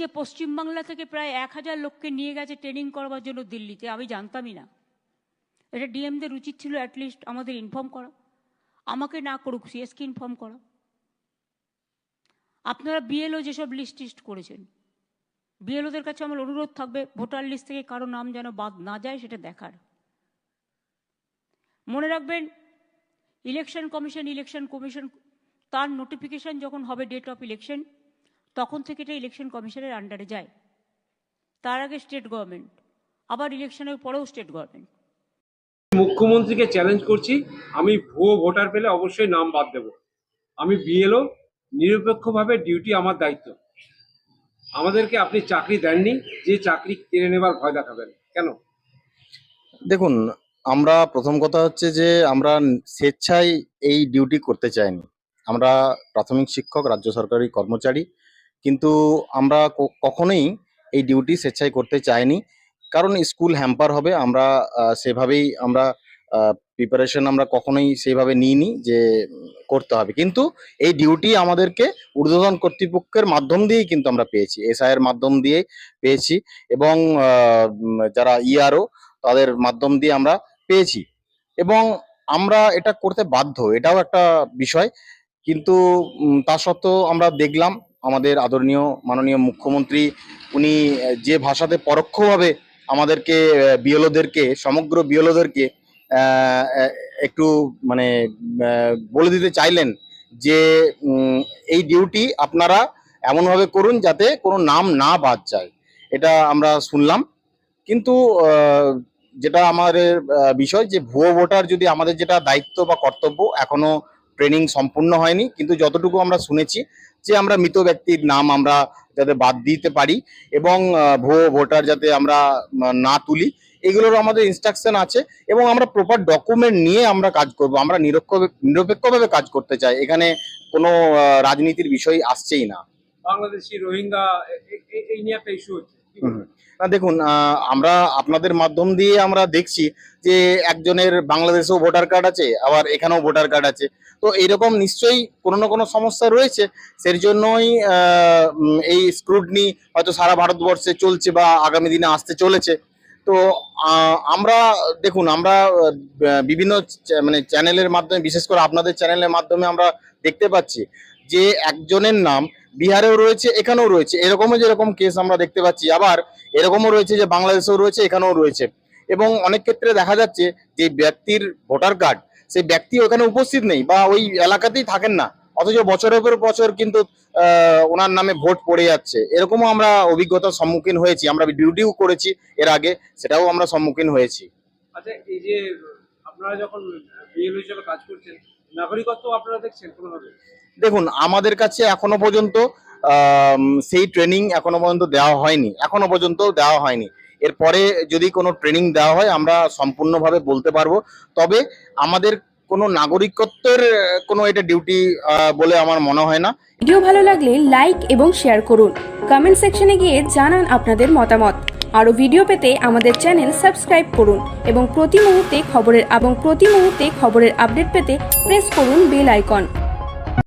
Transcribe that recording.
যে পশ্চিমবাংলা থেকে প্রায় এক হাজার লোককে নিয়ে গেছে ট্রেনিং করবার জন্য দিল্লিতে, আমি জানতামই না। এটা ডিএমদের উচিত ছিল অ্যাটলিস্ট আমাদের ইনফর্ম করা। আমাকে না করুক সিএসকে ইনফর্ম করা। আপনারা বিএলও যেসব লিস্ট টিস্ট করেছেন বিএলওদের কাছে আমার অনুরোধ থাকবে, ভোটার লিস্ট থেকে কারও নাম যেন বাদ না যায়, সেটা দেখার। মনে রাখবেন ইলেকশন কমিশন ইলেকশন কমিশন তার নোটিফিকেশন যখন হবে ডেট অফ ইলেকশন তখন থেকে এটা ইলেকশন কমিশনের আন্ডারে যায়। তার আগে স্টেট গভর্নমেন্ট আবার ইলেকশনের পরেও স্টেট গভর্নমেন্ট মুখ্যমন্ত্রীকে চ্যালেঞ্জ করছি আমি ভুয়ো ভোটার পেলে অবশ্যই নাম বাদ দেব। আমি বিএলও নিরপেক্ষভাবে ডিউটি আমার দায়িত্ব। আমাদেরকে আপনি চাকরি দেননি যে চাকরি কেড়ে নেবার ভয় দেখাবেন। কেন? দেখুন আমরা প্রথম কথা হচ্ছে যে আমরা স্বেচ্ছায় এই ডিউটি করতে চাইনি। আমরা প্রাথমিক শিক্ষক রাজ্য সরকারি কর্মচারী কিন্তু আমরা কখনোই এই ডিউটি স্বেচ্ছায় করতে চাইনি। কারণ স্কুল হ্যাম্পার হবে, আমরা সেভাবেই আমরা প্রিপারেশন আমরা কখনোই সেইভাবে নিইনি যে, করতে হবে। কিন্তু এই ডিউটি আমাদেরকে ঊর্ধ্বতন কর্তৃপক্ষের মাধ্যম দিয়েই কিন্তু আমরা পেয়েছি এসআই এর মাধ্যম দিয়ে পেয়েছি এবং যারা ইআরও তাদের মাধ্যম দিয়ে আমরা পেয়েছি। এবং আমরা এটা করতে বাধ্য, এটাও একটা বিষয়। কিন্তু তা সত্ত্বেও আমরা দেখলাম আমাদের আদরণীয় মাননীয় মুখ্যমন্ত্রী, উনি যে ভাষাতে পরোক্ষভাবে আমাদেরকে বিএলওদেরকে, সমগ্র বিএলওদেরকে একটু মানে বলে দিতে চাইলেন যে এই ডিউটি আপনারা এমনভাবে করুন যাতে কোনো নাম না বাদ যায়। এটা আমরা শুনলাম। কিন্তু যেটা আমাদের বিষয় যে ভুয়ো ভোটার যদি আমাদের যেটা দায়িত্ব বা কর্তব্য এখনও ট্রেনিং সম্পূর্ণ হয়নি, কিন্তু যতটুকু আমরা শুনেছি যে আমরা মৃত ব্যক্তির নাম আমরা যাতে বাদ দিতে পারি এবং ভুয়ো ভোটার যাতে আমরা না তুলি এগুলোর আমাদের ইনস্ট্রাকশন আছে এবং আমরা প্রপার ডকুমেন্ট নিয়ে আমরা কাজ করব, আমরা নিরক্ষ, নিরপেক্ষভাবে কাজ করতে চাই, এখানে কোনো রাজনীতির বিষয় আসছেই না বাংলাদেশি রোহিঙ্গা এই নিয়ে একটা ইস্যু হচ্ছে? না, দেখুন আমরা আপনাদের মাধ্যম দিয়ে আমরা দেখছি যে একজনের বাংলাদেশেও ভোটার কার্ড আছে, আবার এখানেও ভোটার কার্ড আছে। তো এইরকম নিশ্চয়ই কোনো না কোনো সমস্যা রয়েছে। সেই জন্যই এই স্ক্রুটনি হয়তো সারা ভারতবর্ষে চলছে বা আগামী দিনে আসতে চলেছে। তো আমরা, দেখুন, আমরা বিভিন্ন মানে চ্যানেলের মাধ্যমে, বিশেষ করে আপনাদের চ্যানেলের মাধ্যমে আমরা দেখতে পাচ্ছি যে একজনের নাম বিহারেও রয়েছে, এখানেও রয়েছে। এরকমও যেরকম কেস আমরা দেখতে পাচ্ছি, আবার এরকমও রয়েছে যে বাংলাদেশেও রয়েছে, এখানেও রয়েছে। এবং অনেক ক্ষেত্রে দেখা যাচ্ছে যে ব্যক্তির ভোটার কার্ড, সেই ব্যক্তি ওখানে উপস্থিত নেই বা ওই এলাকাতেই থাকেন না। অথচ বছরের পর বছর কিন্তু ওনার নামে ভোট পড়ে যাচ্ছে। এরকমও আমরা অভিজ্ঞতার সম্মুখীন হয়েছি। আমরা ডিউটিও করেছি এর আগে, সেটাও আমরা সম্মুখীন হয়েছি। আচ্ছা এই যে আপনারা যখন কাজ করছেন নাগরিকত্ব আপনারা দেখছেন কোনোভাবে? দেখুন, আমাদের কাছে এখনও পর্যন্ত সেই ট্রেনিং এখনও পর্যন্ত দেওয়া হয়নি। এখনও পর্যন্ত দেওয়া হয়নি। এরপরে যদি কোনো ট্রেনিং দেওয়া হয়, আমরা সম্পূর্ণভাবে বলতে পারব। তবে আমাদের কোনো নাগরিকত্বের কোনো এটা ডিউটি বলে আমার মনে হয় না। ভিডিও ভালো লাগলে লাইক এবং শেয়ার করুন। কমেন্ট সেকশনে গিয়ে জানান আপনাদের মতামত। আরও ভিডিও পেতে আমাদের চ্যানেল সাবস্ক্রাইব করুন এবং প্রতি মুহূর্তে খবরের, এবং প্রতি মুহূর্তে খবরের আপডেট পেতে প্রেস করুন বেল আইকন